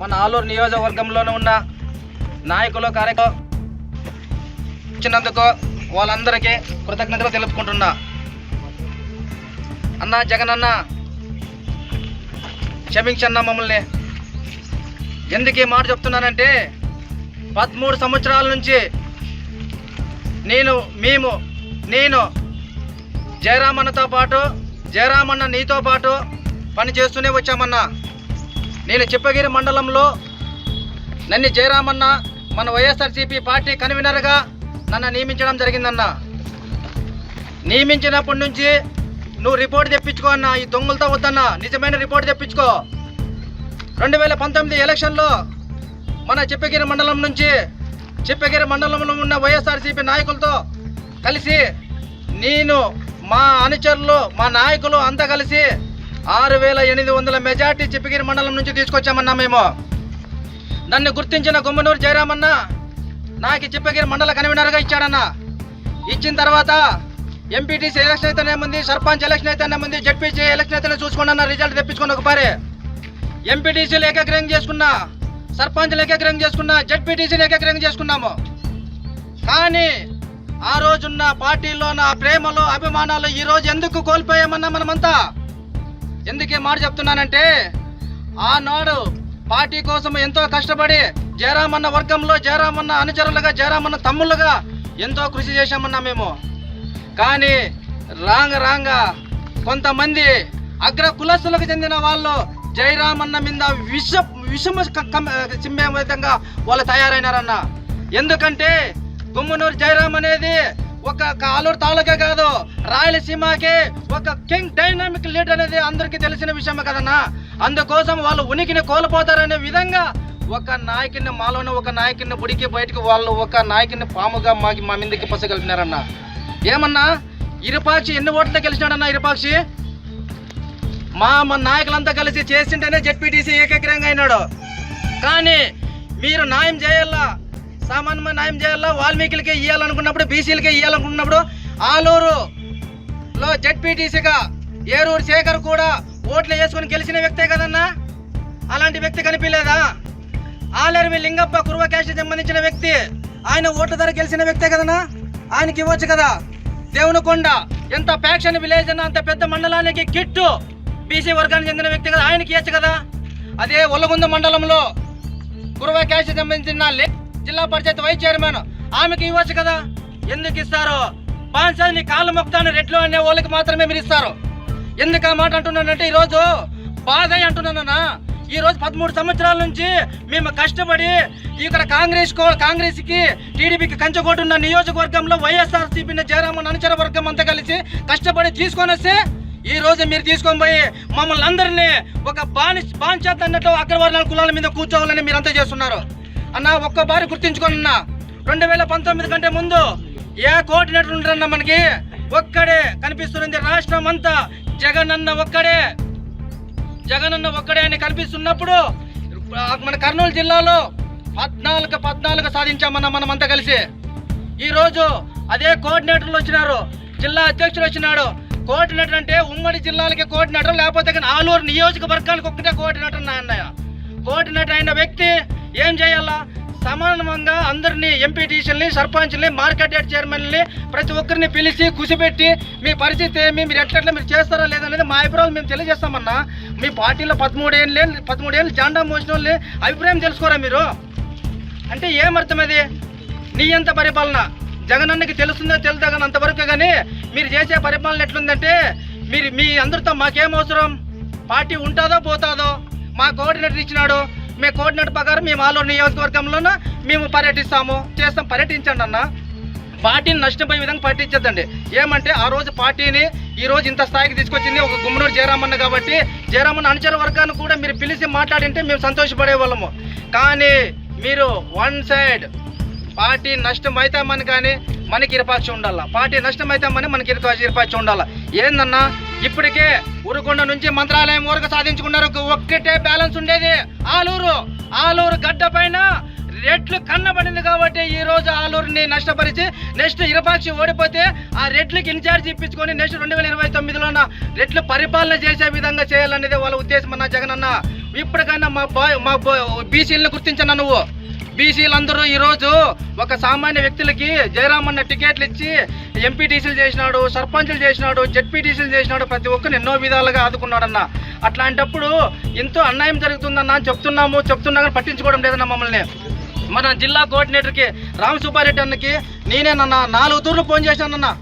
మన ఆలూరు నియోజకవర్గంలోనే ఉన్న నాయకులు కార్యక్రమం ఇచ్చినందుకు వాళ్ళందరికీ కృతజ్ఞతలు తెలుపుకుంటున్నా. అన్న జగన్ అన్న క్షమించన్న మమ్మల్ని. ఎందుకు ఈ మాట చెప్తున్నానంటే పదమూడు సంవత్సరాల నుంచి నేను మేము నేను జయరామన్నతో పాటు జయరామన్న నీతో పాటు పని చేస్తూనే వచ్చామన్నా. నేను చిప్పగిరి మండలంలో నన్ను జయరామన్న మన వైఎస్ఆర్సీపీ పార్టీ కన్వీనర్గా నన్ను నియమించడం జరిగిందన్న. నియమించినప్పటి నుంచి నువ్వు రిపోర్ట్ తెప్పించుకో అన్న ఈ దొంగలతో వద్దన్న. నిజమైన రిపోర్ట్ తెప్పించుకో. రెండు వేల పంతొమ్మిది ఎలక్షన్లో మన చెప్పగిరి మండలం నుంచి చెప్పగిరి మండలంలో ఉన్న వైఎస్ఆర్సీపీ నాయకులతో కలిసి నేను మా అనుచరులు మా నాయకులు అంతా కలిసి ఆరు వేల ఎనిమిది వందల మెజార్టీ చిప్పగిరి మండలం నుంచి తీసుకొచ్చామన్నా మేము. నన్ను గుర్తించిన గుమ్మనూరు జయరామన్న నాకు చెప్పగిరి మండల కన్వీనర్గా ఇచ్చాడన్న. ఇచ్చిన తర్వాత ఎంపీటీసీ ఎలక్షన్ అయితేనేముంది సర్పంచ్ ఎలక్షన్ అయితేనేముంది జడ్పీసీ ఎలక్షన్ అయితేనే చూసుకోండి అన్న రిజల్ట్ తెప్పించుకున్న ఒక పారే ఎంపీటీసీలు ఏకగ్రహం చేసుకున్నా సర్పంచ్లు ఏకగ్రహం చేసుకున్నా జడ్పీటీసీలు ఏకగ్రహం చేసుకున్నాము. కానీ ఆ రోజున్న పార్టీలో నా ప్రేమలో అభిమానాలు ఈ రోజు ఎందుకు కోల్పోయామన్నా మనమంతా? ఎందుకే మాట చెప్తున్నానంటే ఆనాడు పార్టీ కోసం ఎంతో కష్టపడి జయరామన్న వర్గంలో జయరామన్న అనుచరులుగా జయరామన్న తమ్ముళ్ళుగా ఎంతో కృషి చేశామన్నా మేము. కానీ రాంగ రాంగ కొంతమంది అగ్ర కులస్తులకు చెందిన వాళ్ళు జయరామన్న మీద విష విషమ చిమ్మే విధంగా వాళ్ళు తయారైనారన్న. ఎందుకంటే గుమ్మనూరు జయరామ్ అనేది ఒక కాలూరు తాలూకా కాదు రాయలసీమకి ఒక కింగ్ డైనామిక్ లీడర్ అనేది అందరికీ తెలిసిన విషయమే కదన్నా. అందుకోసం వాళ్ళు ఉనికిని కోల్పోతారనే విధంగా ఒక నాయకుని మాలోనే ఒక నాయకుని ఉడికి బయటకు వాళ్ళు ఒక నాయకుని పాముగా మాకి మా మీదకి పసగలిపినారన్న ఏమన్నా? ఇరుపాక్షి ఎన్ని ఓట్లతో గెలిచినాడన్నా ఇరుపాక్షి? మా మా నాయకులంతా కలిసి చేసింటేనే జెడ్పీటీసీ ఏకగ్రంగా అయినాడు. కానీ మీరు న్యాయం చేయాలా? సామాన్యమైన న్యాయం చేయాలా? వాల్మీకులకి ఇవ్వాలనుకున్నప్పుడు బీసీలకి ఇవ్వాలనుకున్నప్పుడు ఆలూరులో జెడ్పీటీసీగా ఏరూరు శేఖర్ కూడా ఓట్లు వేసుకొని గెలిచిన వ్యక్తే కదన్నా? అలాంటి వ్యక్తి కనిపించలేదా? ఆలేరువి లింగప్ప కురువ సంబంధించిన వ్యక్తి ఆయన ఓట్ల ధర గెలిచిన వ్యక్తే కదనా ఆయనకి ఇవ్వచ్చు కదా? దేవునికొండ. ఎంత ప్యాక్షన్ విలేజ్ అన్న అంత పెద్ద మండలానికి కిట్టు. బీసీ వర్గానికి చెందిన వ్యక్తి కదా ఆయనకి ఇవ్వచ్చు కదా. అదే ఒల్లగుంద మండలంలో కురువ క్యాష్ సంబంధించిన జిల్లా పరిషత్ వైస్ చైర్మన్ ఆమెకి ఇవ్వచ్చు కదా. ఎందుకు ఇస్తారు? బాన్సాని కాళ్ళు మొక్తాను రెట్లు అనే వాళ్ళకి మాత్రమే మీరు ఇస్తారు. ఎందుకు ఆ మాట అంటున్నానంటే ఈరోజు బాధ అంటున్నానన్నా. ఈరోజు పదమూడు సంవత్సరాల నుంచి మేము కష్టపడి ఇక్కడ కాంగ్రెస్ కో- టీడీపీకి కంచగొట్టున్న నియోజకవర్గంలో వైఎస్ఆర్ సిపిని అనుచర వర్గం అంతా కలిసి కష్టపడి తీసుకొని వస్తే ఈ రోజు మీరు తీసుకొని పోయి మమ్మల్ని అందరినీ ఒక బాని బాంచేత అన్నట్టు అగ్రవర్ణాల కులాల మీద కూర్చోవాలని మీరు అంతా చేస్తున్నారు. అన్న ఒక్క బారి గుర్తించుకోండి అన్న రెండు వేల పంతొమ్మిది కంటే ముందు ఏ కోఆర్డినేటర్ ఉంటారన్న మనకి ఒక్కడే కనిపిస్తుంది రాష్ట్రం అంతా జగన్ అన్న ఒక్కడే. జగన్ ఒక్కడే అని కనిపిస్తున్నప్పుడు మన కర్నూలు జిల్లాలో పద్నాలుగు పద్నాలుగు సాధించామన్న మనం అంతా కలిసి. ఈరోజు అదే కోఆర్డినేటర్లు వచ్చినారు జిల్లా అధ్యక్షుడు వచ్చినాడు. కోఆర్డినేటర్ అంటే ఉమ్మడి జిల్లాలకి కోఆర్డినేటర్ లేకపోతే కానీ ఆలూరు నియోజకవర్గానికి ఒక్కటే కోఆర్డినేటర్ నా అన్నయ్య. కోఆర్డినేటర్ అయిన వ్యక్తి ఏం చేయాలా? సమానంగా అందరినీ ఎంపీటీసీలని సర్పంచ్ని మార్కెట్ యార్డ్ చైర్మన్ని ప్రతి ఒక్కరిని పిలిచి కుసిపెట్టి మీ పరిస్థితి ఏమి మీరు ఎట్లెట్లా మీరు చేస్తారా లేదనేది మా అభిప్రాయం మేము తెలియజేస్తామన్నా. మీ పార్టీలో పదమూడేళ్ళు పదమూడేళ్ళు జెండా మోసిన వాళ్ళని అభిప్రాయం తెలుసుకోరా మీరు? అంటే ఏమర్థం అది నీ ఎంత పరిపాలన? జగనన్నకి తెలుస్తుందో తెలుదా అంతవరకు కానీ మీరు చేసే పరిపాలన ఎట్లుందంటే మీరు మీ అందరితో మాకేం అవసరం? పార్టీ ఉంటుందో పోతాదో? మా కోఆర్డినేటర్ ఇచ్చినాడు మీ కోఆర్డినేటర్ ప్రకారం మేము ఆలో నియోజకవర్గంలోనూ మేము పర్యటిస్తాము. చేస్తాం. పర్యటించండి అన్న. పార్టీని నష్టపోయే విధంగా పర్యటించద్దండి. ఏమంటే ఆ రోజు పార్టీని ఈ రోజు ఇంత స్థాయికి తీసుకొచ్చింది ఒక గుమ్మనూరు జయరామన్న కాబట్టి జయరామన్న అనుచర వర్గాన్ని కూడా మీరు పిలిచి మాట్లాడింటే మేము సంతోషపడే వాళ్ళము. కానీ మీరు వన్ సైడ్ పార్టీ నష్టం అవుతామని కానీ మనకి ఇరపాచి ఉండాలా? పార్టీ నష్టం అవుతామని మనకి ఇరపాచి ఇరపాక్షి ఉండాల? ఏందన్నా? ఇప్పటికే ఉరుకొండ నుంచి మంత్రాలయం వరకు సాధించుకున్నారు. ఒక్కటే బ్యాలెన్స్ ఉండేది. ఆలూరు ఆలూరు గడ్డ పైన రెడ్లు కన్నబడింది కాబట్టి ఈ రోజు ఆలూరుని నష్టపరిచి నెక్స్ట్ ఇరపాక్షి ఓడిపోతే ఆ రెడ్లకి ఇన్ఛార్జ్ ఇప్పించుకొని నెక్స్ట్ రెండు వేల ఇరవై తొమ్మిదిలోన రెడ్లు పరిపాలన చేసే విధంగా చేయాలనేది వాళ్ళ ఉద్దేశం అన్న జగన్ అన్న ఇప్పటికైనా మా బాయ్ మా బీసీలను గుర్తించన్నా నువ్వు. బీసీలందరూ ఈరోజు ఒక సామాన్య వ్యక్తులకి జయరామన్న టికెట్లు ఇచ్చి ఎంపీటీసీలు చేసినాడు సర్పంచులు చేసినాడు జెడ్పీటీసీలు చేసినాడు ప్రతి ఒక్కరిని ఎన్నో విధాలుగా ఆదుకున్నాడన్న. అట్లాంటప్పుడు ఎంతో అన్యాయం జరుగుతుందన్న అని చెప్తున్నాము చెప్తున్నా కానీ పట్టించుకోవడం లేదన్న మమ్మల్ని. మన జిల్లా కోఆర్డినేటర్కి రామ్ సుబ్బారెడ్డి అన్నకి నేనేనన్నా నాలుగు తూర్లు ఫోన్ చేశానన్నా.